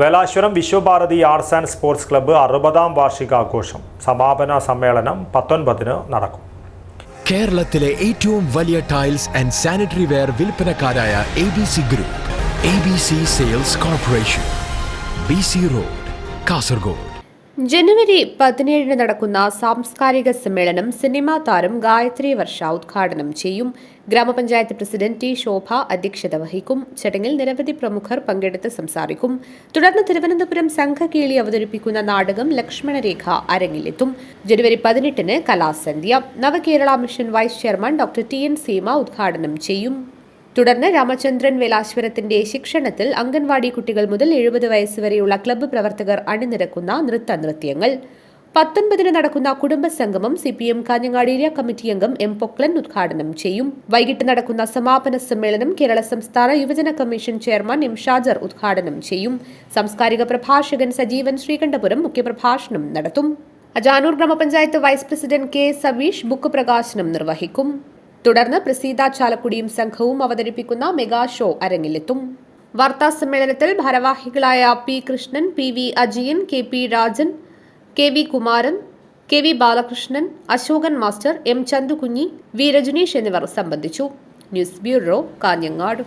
Velashwaram Viswabharathi arts and sports club അറുപതാം വാർഷികാഘോഷം. സമാപന സമ്മേളനം പത്തൊൻപതിന് നടക്കും. കേരളത്തിലെ ഏറ്റവും വലിയ tiles and sanitary ware വിൽപ്പനക്കാരായ A B C group A B C sales corporation B C road Kasaragod. ജനുവരി പതിനേഴിന് നടക്കുന്ന സാംസ്കാരിക സമ്മേളനം സിനിമാ താരം ഗായത്രി വർഷ ഉദ്ഘാടനം ചെയ്യും. ഗ്രാമപഞ്ചായത്ത് പ്രസിഡന്റ് ടി ശോഭ അധ്യക്ഷത വഹിക്കും. ചടങ്ങിൽ നിരവധി പ്രമുഖർ പങ്കെടുത്ത് സംസാരിക്കും. തുടർന്ന് തിരുവനന്തപുരം സംഘകീളി അവതരിപ്പിക്കുന്ന നാടകം ലക്ഷ്മണരേഖ അരങ്ങിലെത്തും. ജനുവരി പതിനെട്ടിന് കലാസന്ധ്യ. Navakerala mission vice chairman doctor T N Seema ഉദ്ഘാടനം ചെയ്യും. തുടർന്ന് രാമചന്ദ്രൻ വേലാശ്വരത്തിന്റെ ശിക്ഷണത്തിൽ അംഗൻവാടി കുട്ടികൾ മുതൽ എഴുപത് വയസ്സുവരെയുള്ള ക്ലബ്ബ് പ്രവർത്തകർ അണിനിരക്കുന്ന നൃത്ത നൃത്യങ്ങൾ പത്തൊൻപതിന് നടക്കുന്ന കുടുംബ സംഗമം C P M Kanhangad area committee അംഗം എം പൊക്ലൻ ഉദ്ഘാടനം ചെയ്യും. വൈകിട്ട് നടക്കുന്ന സമാപന സമ്മേളനം കേരള സംസ്ഥാന യുവജന കമ്മീഷൻ ചെയർമാൻ എം ഷാജർ ഉദ്ഘാടനം ചെയ്യും. സാംസ്കാരിക പ്രഭാഷകൻ സജീവൻ ശ്രീകണ്ഠപുരം മുഖ്യപ്രഭാഷണം നടത്തും. അജാനൂർ ഗ്രാമപഞ്ചായത്ത് vice president K Sabeesh book പ്രകാശനം നിർവഹിക്കും. തുടർന്ന് പ്രസീത ചാലക്കുടിയും സംഘവും അവതരിപ്പിക്കുന്ന മെഗാ ഷോ അരങ്ങിലെത്തും. വാർത്താ സമ്മേളനത്തിൽ ഭാരവാഹികളായ P Krishnan P V Ajiyan K P Rajan K V Kumaran K V Balakrishnan Ashokan master M Chanthukunhi V Rajaneesh എന്നിവർ സംബന്ധിച്ചു. News bureau Kanhangad.